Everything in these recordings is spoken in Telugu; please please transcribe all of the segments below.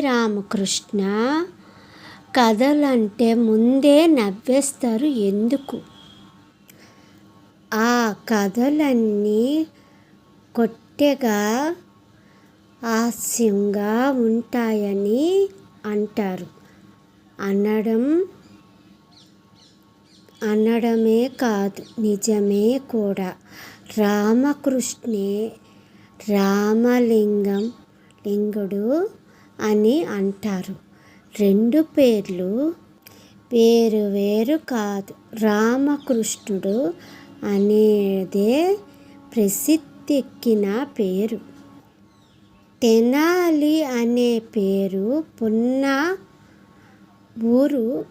రామకృష్ణ కథలంటే ముందే నవ్వేస్తారు ఎందుకు? ఆ కథలన్నీ కొట్టెగా హాస్యంగా ఉంటాయని అంటారు. అనడం అనడమే కాదు నిజమే కూడా. రామకృష్ణే రామలింగం లింగుడు అని అంటారు. రెండు పేర్లు వేరు వేరు కాదు. రామకృష్ణుడు అనేదే ప్రసిద్ధెక్కిన పేరు. తెనాలి అనే పేరు పున్న ఊరు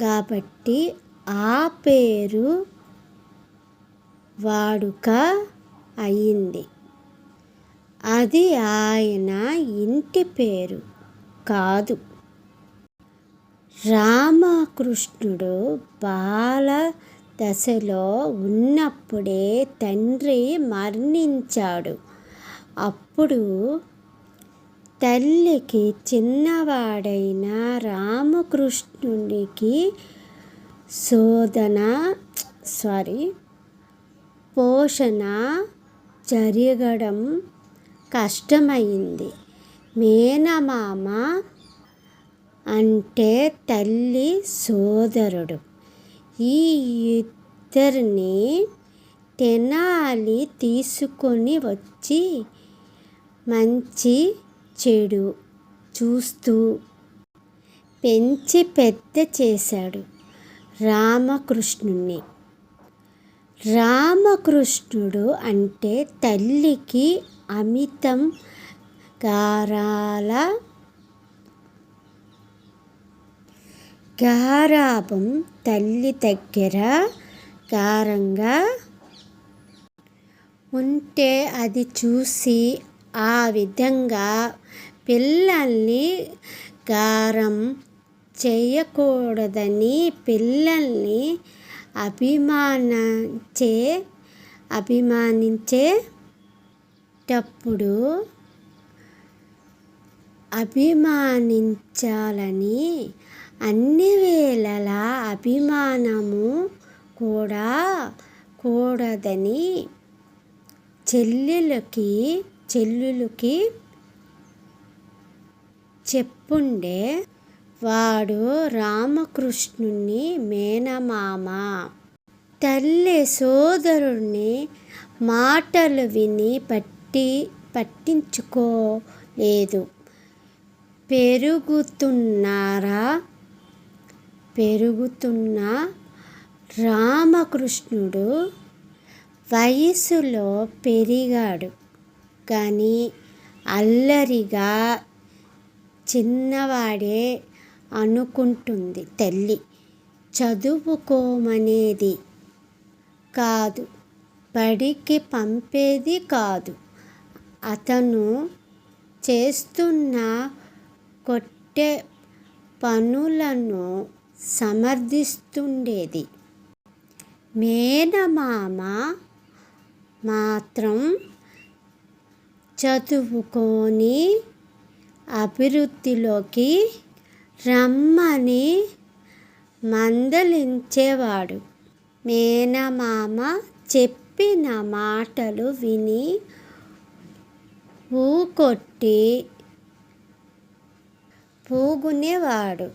కాబట్టి ఆ పేరు వాడుక అయింది. అది ఆయన ఇంటి పేరు కాదు. రామకృష్ణుడు బాల దశలో ఉన్నప్పుడే తండ్రి మరణించాడు. అప్పుడు తల్లికి చిన్నవాడైన రామకృష్ణునికి శోధన సారీ పోషణ జరగడం కష్టమైంది. మేనమామ అంటే తల్లి సోదరుడు. ఈ ఇద్దరిని తెనాలి తీసుకొని వచ్చి మంచి చెడు చూస్తూ పెంచి పెద్ద చేశాడు రామకృష్ణుని రామకృష్ణుడు అంటే తల్లికి అమితం గారాల గారాభం తల్లి దగ్గర గారంగా ఉంటే అది చూసి ఆ విధంగా పిల్లల్ని గారం చేయకూడదని పిల్లల్ని అభిమానించే అభిమానించే పెట్టేటప్పుడు అభిమానించాలని అన్ని వేళలా అభిమానము కూడా కూడదని చెల్లెలకి చెల్లులకి చెప్పుండే వాడు రామకృష్ణుని మేనమామ. తల్లి సోదరుణ్ణి మాటలు విని పట్టి పట్టించుకోలేదు. పెరుగుతున్నారా? పెరుగుతున్న రామకృష్ణుడు వయసులో పెరిగాడు. కానీ అల్లరిగా చిన్నవాడే అనుకుంటుంది తల్లి. చదువుకోమనేది కాదు. బడికి పంపేది కాదు. అతను చేస్తున్న కొట్టే పనులను సమర్థిస్తుండేది. మేనమామ మాత్రం చదువుకొని అభివృద్ధిలోకి రమ్మని మందలించేవాడు. మేనమామ చెప్పిన మాటలు విని ఊకొట్టి పూగునేవాడు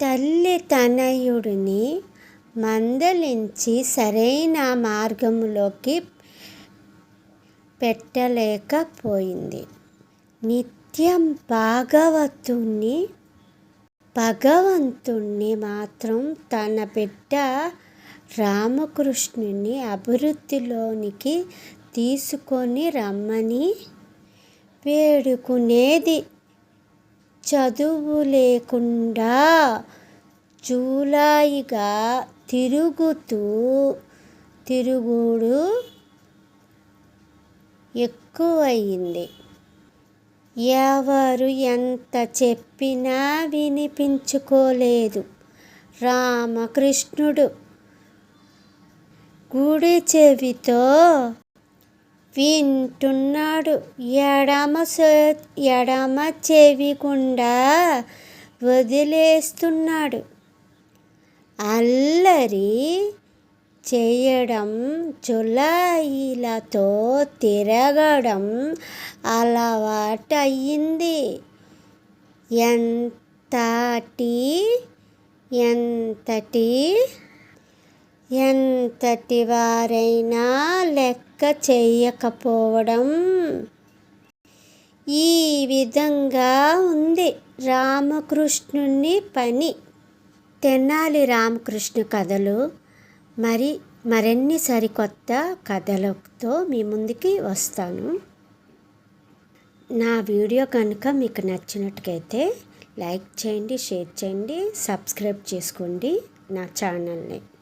తల్లి తనయుడిని మందలించి సరైన మార్గంలోకి పెట్టలేకపోయింది నిత్యం భాగవతుని భగవంతుణ్ణి మాత్రం తన బిడ్డ రామకృష్ణుని అభివృద్ధిలోనికి తీసుకొని రమ్మని వేడుకునేది చదువు లేకుండా జూలాయిగా తిరుగుతూ తిరుగుడు ఎక్కువయింది ఎవరు ఎంత చెప్పినా వినిపించుకోలేదు. రామకృష్ణుడు గుడి చెవితో వింటున్నాడు. ఎడమ ఎడమ చెవి గుండా వదిలేస్తున్నాడు. అల్లరి చేయడం జులాయిలతో తిరగడం అలవాటయ్యింది ఎంతటి ఎంతటి ఎంతటి వారైనా లెక్క చేయకపోవడం ఈ విధంగా ఉంది. రామకృష్ణుని పని. తెనాలి రామకృష్ణ కథలు. మరి మరిన్ని సరికొత్త కథలతో మీ ముందుకి వస్తాను. నా వీడియో కనుక మీకు నచ్చినట్టుకైతే లైక్ చేయండి షేర్ చేయండి సబ్స్క్రైబ్ చేసుకోండి నా ఛానల్ని.